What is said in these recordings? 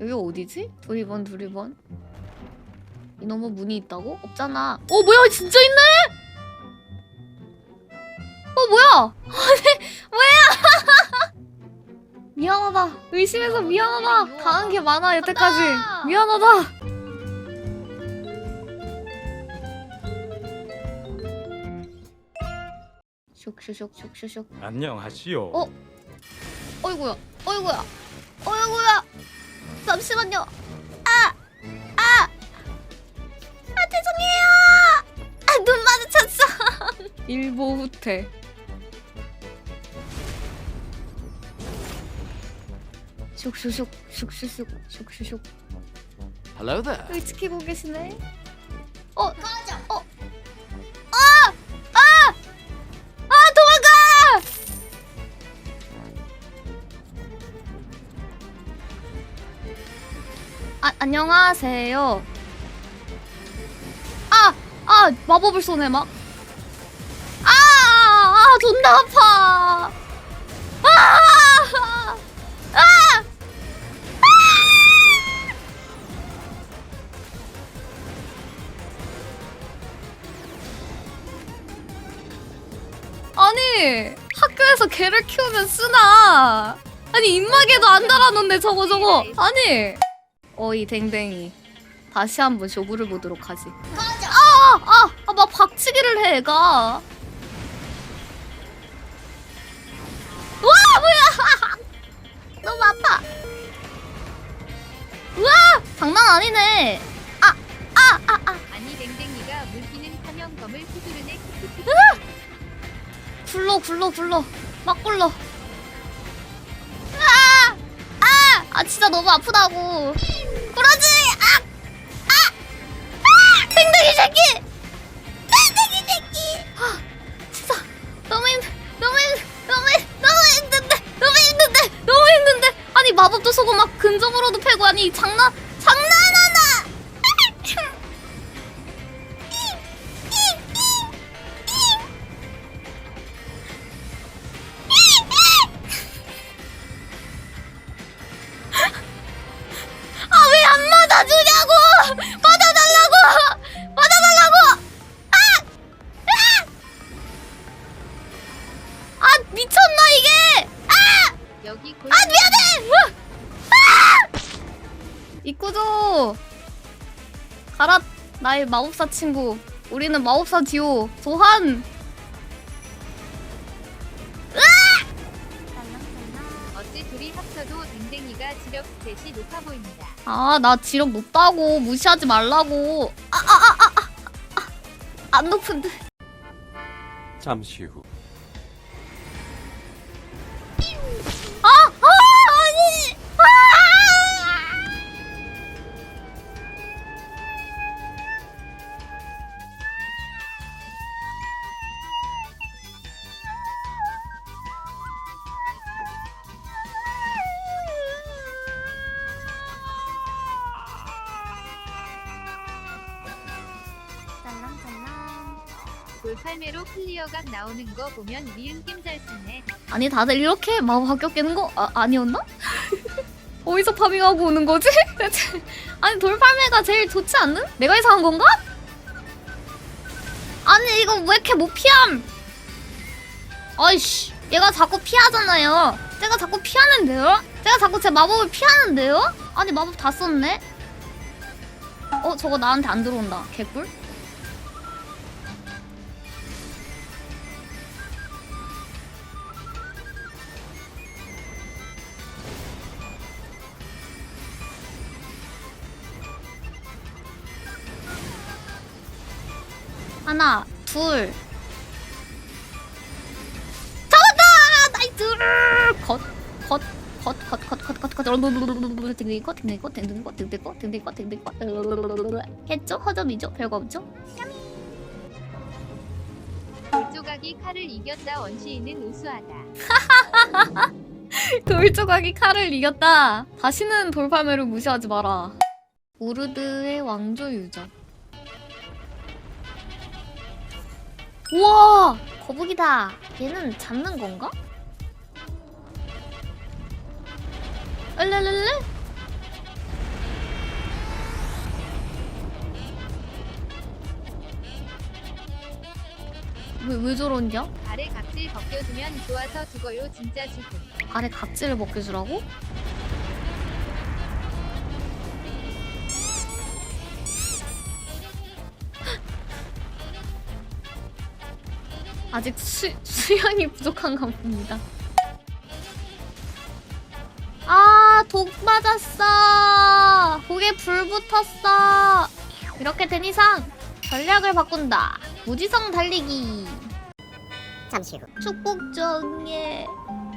여기 어디지? 두리번 두리번. 이놈의 문이 있다고? 없잖아. 어 뭐야? 진짜 있네? 어 뭐야? 아니 뭐야? 미안하다. 의심해서 미안하다. 당한 게 많아 여태까지. 미안하다. 슉슉슉 슉슉슉 안녕하시오. 어? 어이구야, 어이구야, 어이구야. 잠시만요. 아, 아, 아 죄송해요. 아, 눈 마주쳤어. 일보 후퇴. 슉슉슉, 슉슉슉, 슉슉슉. Hello there. 지키고 계시네. 어, 아, 안녕하세요. 아, 아, 마법을 쏘네, 막. 아, 아, 존나 아파. 아, 아, 아니, 학교에서 개를 키우면 쓰나. 아니, 입마개도 안 달아놓네, 저거, 저거. 아니. 어이, 댕댕이. 다시 한번 쇼부를 보도록 하지. 가자! 아! 아! 아, 막 박치기를 해, 애가. 와, 뭐야! 너무 아파. 우와! 장난 아니네. 아! 아! 아! 아! 아니 댕댕이가 물기는 사명검을 휘두르네 굴러 굴러 굴러 막 굴러 아! 아! 아 진짜 너무 아프다고 그러지! 아! 아! 아! 댕댕이 새끼! 댕댕이 새끼! 아 진짜 너무 힘 너무 힘 너무 힘 너무 힘든데 너무 힘든데 너무 힘든데 아니 마법도 쏘고 막 근접으로도 패고 아니 장난 나의 마법사 친구. 우리는 마법사 어찌 둘이 합쳐도 댕댕이가 지력 높아 보입니다. 아 나 지력 높다고 무시하지 말라고. 아 아 아 아아안 높은데. 잠시 후. 돌팔매로 클리어각 나오는 거 보면 미은 낌잘 쓰네 아니 다들 이렇게 마법 합격 깨는 거 아, 아니었나? 어디서 파밍하고 오는 거지? 아니 돌팔매가 제일 좋지 않는? 내가 이상한 건가? 아니 이거 왜 이렇게 못 피함? 아이씨 얘가 자꾸 피하잖아요 제가 자꾸 피하는데요? 제가 자꾸 제 마법을 피하는데요? 아니 마법 다 썼네? 어 저거 나한테 안 들어온다 개꿀? 하나, 둘. 잡았다! 나이스! 컷, 컷, 컷, 컷, 컷, 컷, 컷, 컷. 딩딩이 컷, 딩딩이 컷, 딩딩이 컷, 딩딩이 컷, 딩딩이 컷, 딩딩이 컷. 했죠? 허접이죠? 별거 없죠? 돌조각이 칼을 이겼다 원시인은 우수하다 돌조각이 칼을 이겼다. 다시는 돌팔매를 무시하지 마라. 우르드의 왕조 유적. 우와! 거북이다! 얘는 잡는 건가? 얼레레레? 왜, 왜 저런겨? 아래 각질 벗겨주면 좋아서 죽어요 진짜 죽음. 아래 각질을 벗겨주라고? 아직 수, 수량이 부족한가 봅니다. 아, 독 맞았어. 독에 불 붙었어. 이렇게 된 이상 전략을 바꾼다. 무지성 달리기. 잠시 후 축복 정예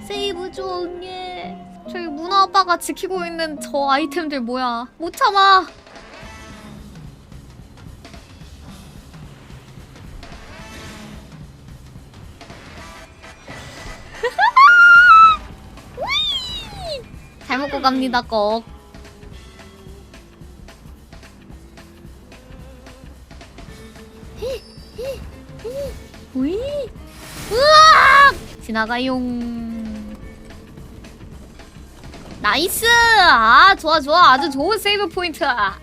세이브 정예 저기 문화 아빠가 지키고 있는 저 아이템들 뭐야 못 참아 잘 먹고 갑니다 꼭 우이 으악! 지나가용. 나이스! 아, 좋아, 좋아. 아주 좋은 세이브 포인트. 어,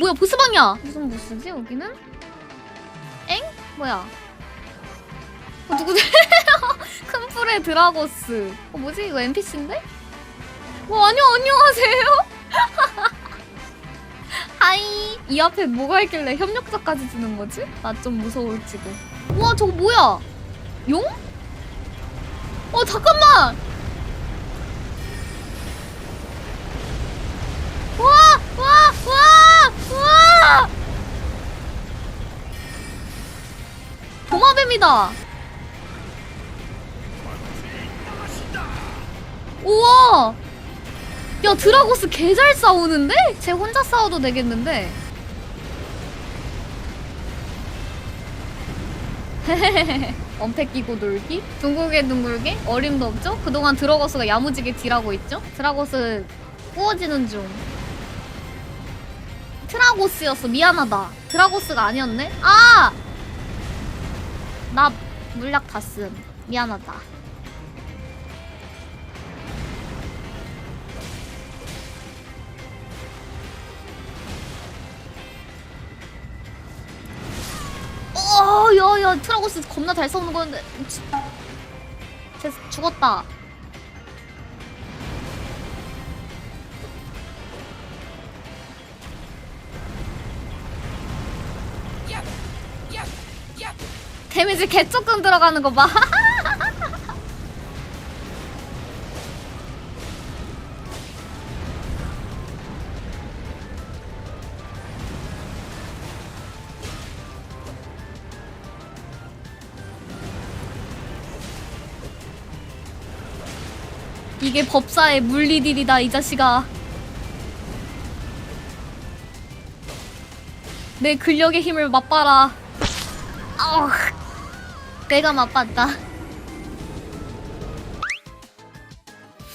뭐야, 보스방이야. 무슨 보스지, 여기는? 엥? 뭐야? 어, 누구지? 큰 풀의 드라고스. 어, 뭐지? 이거 NPC인데? 어, 안녕, 안녕하세요? 하이. 이 앞에 뭐가 있길래 협력자까지 주는 거지? 나 좀 무서울지도. 우와 저거 뭐야? 용? 어 잠깐만! 와! 와! 와! 와! 도마뱀이다! 우와! 야 드라고스 개 잘 싸우는데? 쟤 혼자 싸워도 되겠는데? 엄폐 끼고 놀기? 둥글게 둥글게? 어림도 없죠? 그동안 드라고스가 야무지게 딜하고 있죠? 드라고스 구워지는 중 트라고스였어 미안하다 드라고스가 아니었네? 아! 나 물약 다 쓴 미안하다 야, 트라고스 겁나 잘 싸우는 거였는데. 치- 쟤 죽었다. 데미지 개 조금 들어가는 거 봐. 이게 법사의 물리딜이다 이 자식아 내 근력의 힘을 맛봐라 아우 내가 맛봤다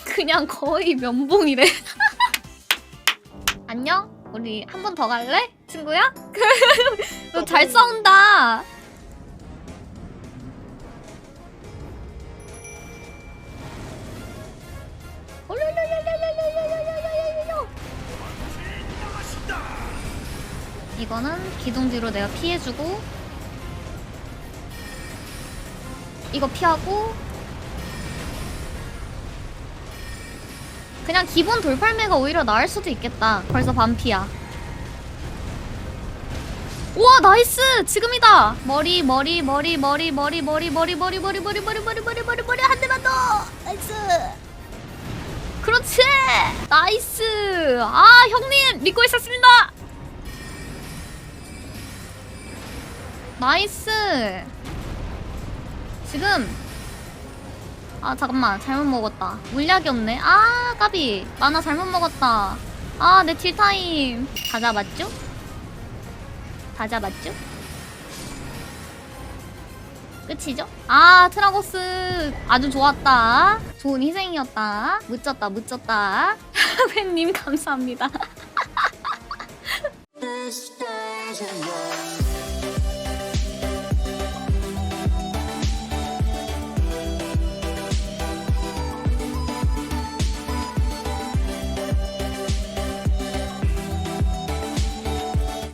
그냥 거의 면봉이래 안녕? 우리 한 번 더 갈래? 친구야? 너 잘 싸운다 이거는 기둥 뒤로 내가 피해주고 이거 피하고 그냥 기본 돌팔매가 오히려 나을 수도 있겠다 벌써 반피야 우와 나이스 지금이다 머리 머리 머리 머리 머리 머리 머리 머리 머리 머리 머리 머리 머리 머리 머리 한 대만 더 나이스 그렇지! 나이스! 아 형님! 믿고 있었습니다! 나이스! 지금! 아 잠깐만. 잘못 먹었다. 물약이 없네. 아 까비. 만화 잘못 먹었다. 아 내 딜타임. 다 잡았죠? 다 잡았죠? 끝이죠? 아 트라고스! 아주 좋았다 좋은 희생이었다. 멋졌다 멋졌다. 팬님 감사합니다